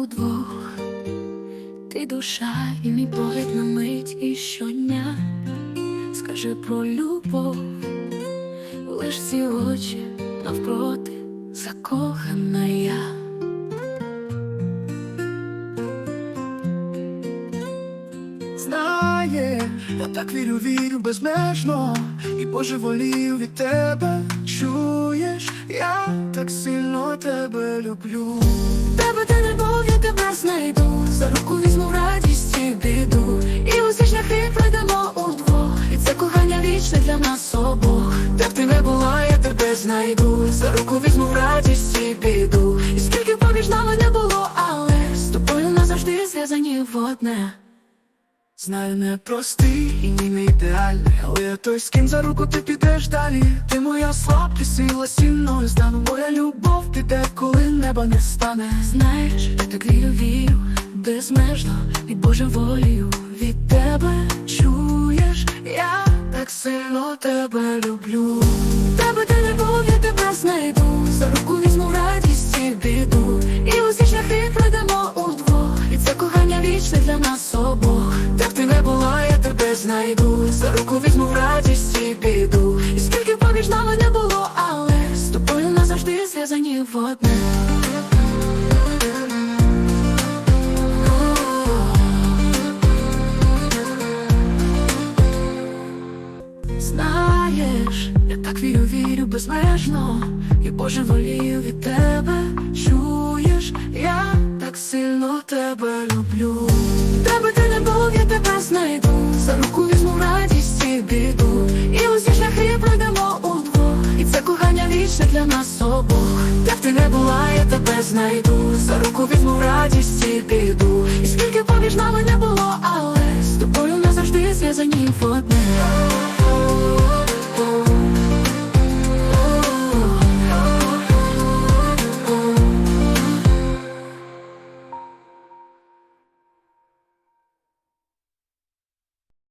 удвох, ти душа і мій погляд на мить і щодня. Скажи про любов, лиш ці очі навпроти закохана я. Знаєш, я так вірю, вірю безмежно. І божеволію від тебе. Чуєш, тебе люблю. Тебе ти любов, я тебе знайду, за руку візьму радість і біду, і усі шляхи пройдемо удвох, і це кохання вічне для нас обох. Де б ти не була, я тебе знайду. За руку візьму радість і біду. І скільки поміж нами не було, але з тобою назавжди зв'язані в одне. Знаю, не простий і ні не ідеальний, але я той, з ким за руку ти підеш далі. Ти моя слабкість, сила сильною стану. Моя любов піде, коли неба не стане. Знаєш, я так вірю, вірю, безмежно і божеволію від тебе чуєш, я Так сильно тебе люблю. тебе ти знайду. За руку візьму в радість і біду. І скільки поміж нами не було, але з тобою назавжди зв'язані в одне. Знаєш, Я так вірю, вірю безмежно, і Боже волію від тебе чуєш, я так сильно тебе люблю. тебе ти не був, я тебе знайду, вічне для нас обох. Де б ти не була, я тебе знайду. За руку візьму радість і піду, І скільки поміж нами не було,